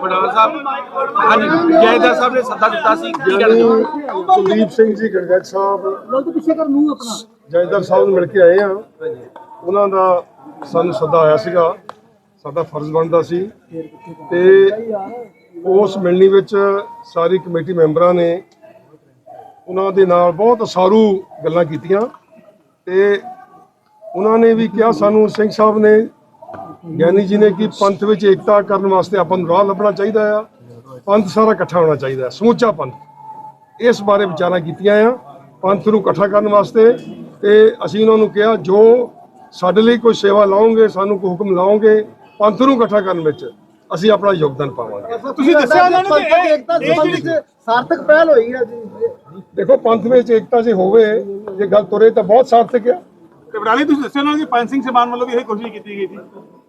ਵਡਾਲ ਸਾਹਿਬ ਹਾਂਜੀ ਜੈਦਾ ਸਾਹਿਬ ਨੇ ਸੱਦਾ ਦਿੱਤਾ ਸੀ ਕੀ ਕਹਿਣਾ ਚਾਹੋਗੇ? ਕੁਲਦੀਪ ਸਿੰਘ ਜੀ ਗੜਗੜ ਸਾਹਿਬ। ਜੈਦਰ ਸਾਹਿਬ ਨੂੰ ਮਿਲ ਕੇ ਆਏ ਆ ਉਹਨਾਂ ਦਾ ਸਾਨੂੰ ਸੱਦਾ ਆਇਆ ਸੀਗਾ। ਸਾਡਾ ਫਰਜ਼ ਬਣਦਾ ਸੀ। ਤੇ ਉਸ ਮਿਲਣੀ ਵਿੱਚ ਸਾਰੀ ਕਮੇਟੀ ਮੈਂਬਰਾਂ ਨੇ ਉਹਨਾਂ ਦੇ ਨਾਲ ਬਹੁਤ ਸਾਰੂ ਗੱਲਾਂ ਕੀਤੀਆਂ। ਤੇ ਉਹਨਾਂ ਨੇ ਵੀ ਕਿਹਾ ਸਾਨੂੰ ਸਿੰਘ ਸਾਹਿਬ ਨੇ ਗਿਆਨੀ ਜੀ ਨੇ ਕਿ ਪੰਥ ਵਿੱਚ ਏਕਤਾ ਕਰਨ ਵਾਸਤੇ ਆਪਾਂ ਨੂੰ ਰਾਹ ਲੱਭਣਾ ਚਾਹੀਦਾ ਆ ਪੰਥ ਸਾਰਾ ਇਕੱਠਾ ਹੋਣਾ ਚਾਹੀਦਾ ਹੈ, ਸਮੁੱਚਾ ਪੰਥ। ਇਸ ਬਾਰੇ ਵਿਚਾਰਾਂ ਕੀਤੀਆਂ ਆ ਪੰਥ ਨੂੰ ਇਕੱਠਾ ਕਰਨ ਵਾਸਤੇ ਤੇ ਅਸੀਂ ਉਹਨਾਂ ਨੂੰ ਕਿਹਾ ਜੋ ਸਾਡੇ ਲਈ ਕੋਈ ਸੇਵਾ ਲਾਓਗੇ ਸਾਨੂੰ ਕੋਈ ਹੁਕਮ ਲਾਓਗੇ ਪੰਥ ਨੂੰ ਇਕੱਠਾ ਕਰਨ ਵਿੱਚ ਅਸੀਂ ਆਪਣਾ ਯੋਗਦਾਨ ਪਾਵਾਂਗੇ। ਤੁਸੀਂ ਦੱਸਿਆ ਉਹਨਾਂ ਨੂੰ ਕਿ ਇਹ ਇਹ ਜਿਹੜੀ ਸਾਰਥਕ ਪਹਿਲ ਹੋਈ ਹੈ ਜੀ। ਦੇਖੋ ਪੰਥ ਵਿੱਚ ਏਕਤਾ ਜੇ ਹੋਵੇ ਜੇ ਗੱਲ ਤੁਰੇ ਤਾਂ ਬਹੁਤ ਸਾਰਥਕ ਆ। ਤੇ ਬਰਾਲੀ ਤੁਸੀਂ ਦੱਸਿਆ ਨੂੰ ਕਿ ਪੰਜ ਸਿੰਘ ਸਮਾਨ ਵੱਲੋਂ ਵੀ ਇਹ ਕੋਸ਼ਿਸ਼ ਕੀਤੀ ਗਈ ਸੀ।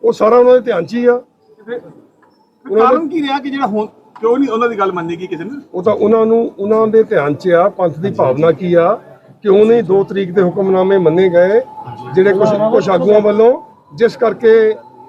ਉਹ ਸਾਰਾ ਉਹਨਾਂ ਦੇ ਧਿਆਨ 'ਚ ਹੀ ਆ। ਫਿਰ ਕਾਰਨ ਕੀ ਰਿਹਾ ਕਿ ਜਿਹੜਾ ਹੁਣ ਕਿਉਂ ਨਹੀਂ ਉਹਨਾਂ ਦੀ ਗੱਲ ਮੰਨੀ ਗਈ ਕਿਸੇ ਨੇ? ਉਹ ਤਾਂ ਉਹਨਾਂ ਨੂੰ ਉਹਨਾਂ ਦੇ ਧਿਆਨ 'ਚ ਆ ਪੰਥ ਦੀ ਭਾਵਨਾ ਕੀ ਆ ਕਿਉਂ ਨਹੀਂ 2 ਤਰੀਕ ਦੇ ਹੁਕਮਨਾਮੇ ਮੰਨੇ ਗਏ ਜਿਹੜੇ ਕੁਝ ਕੁਝ ਆਗੂਆਂ ਵੱਲੋਂ ਜਿਸ ਕਰਕੇ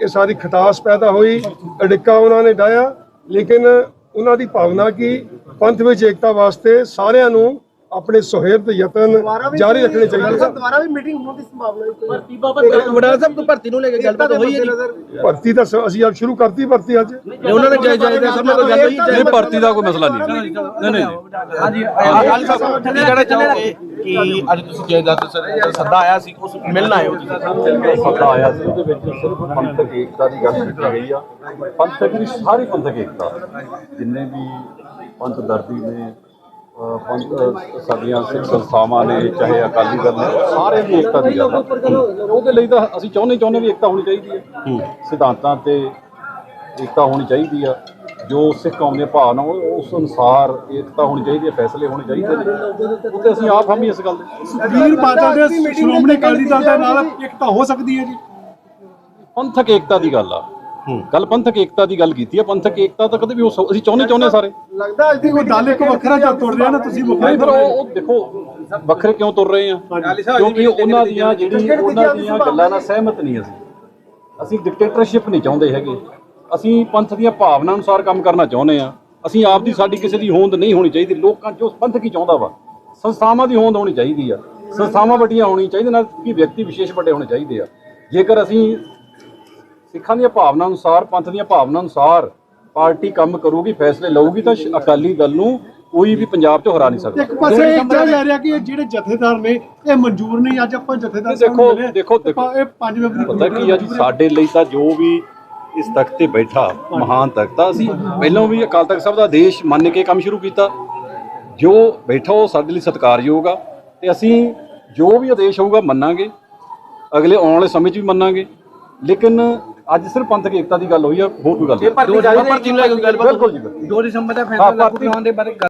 ਇਹ ਸਾਰੀ ਖਟਾਸ ਪੈਦਾ ਹੋਈ ਅੜਿੱਕਾ ਉਹਨਾਂ ਨੇ ਡਾਇਆ ਲੇਕਿਨ ਉਹਨਾਂ ਦੀ ਭਾਵਨਾ ਕੀ ਪੰਥ ਵਿੱਚ ਏਕਤਾ ਵਾਸਤੇ ਸਾਰਿਆਂ ਨੂੰ ਆਪਣੇ ਸੁਹਿਰਦ ਯਤਨ ਜਾਰੀ ਰੱਖਣੇ ਚਾਹੀਦੇ ਸਰ ਦੁਬਾਰਾ ਵੀ ਮੀਟਿੰਗ ਹੋਣ ਦੀ ਸੰਭਾਵਨਾ ਹੈ ਭਰਤੀ ਬਾਬਤ ਵਡਾਲ ਸਾਹਿਬ ਤੋਂ ਭਰਤੀ ਨੂੰ ਲੈ ਕੇ ਗੱਲਬਾਤ ਹੋਈ ਹੈ ਜੀ। ਭਰਤੀ ਤਾਂ ਅਸੀਂ ਅੱਜ ਸ਼ੁਰੂ ਕਰਤੀ ਭਰਤੀ ਅੱਜ। ਉਹਨਾਂ ਨੇ ਜੈ ਜੈ ਸਾਹਿਬ ਨਾਲ ਕੋਈ ਗੱਲ ਹੋਈ ਨਹੀਂ ਭਰਤੀ ਦਾ ਕੋਈ ਮਸਲਾ ਨਹੀਂ। ਨਹੀਂ ਨਹੀਂ ਹਾਂਜੀ ਅਕਾਲੀ ਸਾਹਿਬ ਕੀ ਕਹਿਣਾ ਚਾਹੋਗੇ ਕਿ ਅੱਜ ਤੁਸੀਂ ਜੈਦਾ ਸੱਦਾ ਆਇਆ ਸੀ ਉਸ ਮਿਲਣ ਆਏ ਹੋ ਤੁਸੀਂ। ਸੱਦਾ ਆਇਆ ਸੀ ਉਹਦੇ ਵਿੱਚ ਸਿਰਫ ਪੰਥਕ ਏਕਤਾ ਦੀ ਗੱਲ ਕੀਤੀ ਗਈ ਆ। ਪੰਥਕ ਦੀ ਸਾਰੀ ਪੰਥਕ ਏਕਤਾ। ਜਿੰਨੇ ਵੀ ਪੰਥ ਦਰਦੀ ਨੇ ਸਾਡੀਆਂ ਸਿੱਖ ਸੰਸਥਾਵਾਂ ਨੇ ਚਾਹੇ ਅਕਾਲੀ ਦਲ ਨੇ ਸਾਰੇ ਦੀ ਏਕਤਾ ਦੀ ਗੱਲ ਆ। ਉਹਦੇ ਲਈ ਤਾਂ ਅਸੀਂ ਚਾਹੁੰਦੇ ਚਾਹੁੰਦੇ ਵੀ ਏਕਤਾ ਹੋਣੀ ਚਾਹੀਦੀ ਹੈ। ਸਿਧਾਂਤਾਂ ਤੇ ਏਕਤਾ ਹੋਣੀ ਚਾਹੀਦੀ ਆ। ਜੋ ਸਿੱਖ ਕੌਮ ਦੇ ਭਾਵਨਾ ਉਸ ਅਨੁਸਾਰ ਏਕਤਾ ਹੋਣੀ ਚਾਹੀਦੀ ਹੈ ਫੈਸਲੇ ਹੋਣੇ ਚਾਹੀਦੇ ਨੇ। ਉੱਤੇ ਅਸੀਂ ਆਪ ਹਮੀ ਇਸ ਗੱਲ ਦੇ। ਵੀਰ ਬਾਦਲ ਦੇ ਸ਼੍ਰੋਮਣੀ ਅਕਾਲੀ ਦਲ ਦੇ ਨਾਲ ਇਕਤਾ ਹੋ ਸਕਦੀ ਹੈ ਜੀ। ਪੰਥਕ ਏਕਤਾ ਦੀ ਗੱਲ ਆ। ਗੱਲ ਪੰਥਕ ਏਕਤਾ ਦੀ ਗੱਲ ਕੀਤੀ ਆ ਪੰਥਕ ਏਕਤਾ ਤਾਂ ਕਦੇ ਵੀ ਹੋ ਸਕ- ਅਸੀਂ ਚਾਹੁੰਦੇ ਚਾਹੁੰਦੇ ਸਾਰੇ। ਲੱਗਦਾ ਅੱਜ ਦੀ ਉਹ ਦਲ ਇੱਕ ਵੱਖਰਾ ਜਿਹਾ ਤੁਰ ਰਿਹਾ ਨਾ ਤੁਸੀਂ ਵੱਖਰਾ ਫਿਰ ਉਹ ਉਹ ਦੇਖੋ ਵੱਖਰੇ ਕਿਉਂ ਤੁਰ ਰਹੇ ਆ? ਕਿਉਂਕਿ ਉਹਨਾਂ ਦੀਆਂ ਜਿਹੜੀ ਉਹਨਾਂ ਦੀਆਂ ਗੱਲਾਂ ਨਾਲ ਸਹਿਮਤ ਨਹੀਂ ਅਸੀਂ। ਅਸੀਂ ਡਿਕਟੇਟਰਸ਼ਿਪ ਨਹੀਂ ਚਾਹੁੰਦੇ ਹੈਗੇ। ਅਸੀਂ ਪੰਥ ਦੀਆਂ ਭਾਵਨਾ ਅਨੁਸਾਰ ਕੰਮ ਕਰਨਾ ਚਾਹੁੰਦੇ ਆ ਅਸੀਂ ਆਪ ਦੀ ਸਾਡੀ ਕਿਸੇ ਦੀ ਹੋਂਦ ਨਹੀਂ ਹੋਣੀ ਚਾਹੀਦੀ। ਲੋਕਾਂ ਜੋ ਪੰਥ ਕੀ ਚਾਹੁੰਦਾ ਵਾ? ਸੰਸਥਾਵਾਂ ਦੀ ਹੋਂਦ ਹੋਣੀ ਚਾਹੀਦੀ ਆ। ਸੰਸਥਾਵਾਂ ਵੱਡੀਆਂ ਹੋਣੀ ਚਾਹੀਦੀਆਂ ਨਾਲ ਕੀ ਵਿਅਕਤੀ ਵਿਸ਼ੇਸ਼ ਵੱਡੇ ਹੋਣੇ ਚਾਹੀਦੇ ਆ। ਜੇਕਰ ਅਸੀਂ ਸਿੱਖਾਂ ਦੀਆਂ ਭਾਵਨਾ ਅਨੁਸਾਰ ਪੰਥ ਦੀਆਂ ਭਾਵਨਾ ਅਨੁਸਾਰ ਪਾਰਟੀ ਕੰਮ ਕਰੂਗੀ ਫੈਸਲੇ ਲਊਗੀ ਤਾਂ ਅਕਾਲੀ ਦਲ ਨੂੰ ਕੋਈ ਵੀ ਪੰਜਾਬ 'ਚੋਂ ਹਰਾ ਨਹੀਂ ਸਕਦਾ। ਇੱਕ ਪਾਸੇ ਇਹ ਕਿਹਾ ਜਾ ਰਿਹਾ ਕਿ ਇਹ ਜਿਹੜੇ ਜਥੇਦਾਰ ਨੇ ਇਹ ਮਨਜ਼ੂਰ ਨਹੀਂ ਅੱਜ ਆਪਾਂ ਜਥੇਦਾਰ ਦੇਖੋ- ਦੇਖੋ- ਇਹ ਪੰਜ ਮੈਂਬਰੀ ਪਤਾ ਕੀ ਆ ਜੀ ਸਾਡੇ ਲਈ ਤਾਂ ਜੋ ਵੀ ਇਸ ਤਖਤ ਤੇ ਬੈਠਾ ਮਹਾਨ ਤਖਤ ਆ ਅਸੀਂ ਪਹਿਲਾਂ ਵੀ ਅਕਾਲ ਤਖਤ ਸਾਹਿਬ ਦਾ ਆਦੇਸ਼ ਮੰਨ ਕੇ ਕੰਮ ਸ਼ੁਰੂ ਕੀਤਾ। ਜੋ ਬੈਠਾ ਉਹ ਸਾਡੇ ਲਈ ਸਤਿਕਾਰਯੋਗ ਆ ਤੇ ਅਸੀਂ ਜੋ ਵੀ ਆਦੇਸ਼ ਹੋਊਗਾ ਮੰਨਾਂਗੇ। ਅਗਲੇ ਆਉਣ ਵਾਲੇ ਸਮੇਂ 'ਚ ਵੀ ਮੰਨਾਂਗੇ। ਲੇਕਿਨ ਅੱਜ ਸਿਰਫ ਪੰਥਕ ਏਕਤਾ ਦੀ ਗੱਲ ਹੋਈ ਆ ਹੋਰ ਕੋਈ ਗੱਲ ਨਹੀਂ ਭਰਤੀ ਨੂੰ ਲੈ ਕੇ ਗੱਲਬਾਤ ਬਿਲਕੁਲ ਜੀ ਬਿਲਕੁਲ। 2 ਦਸੰਬਰ ਦਾ ਹਾਂ, ਫੈਸਲਾ ਲਾਗੂ ਭਰਤੀ- ਕਰਾਉਣ ਦੇ ਬਾਰੇ ਗੱਲ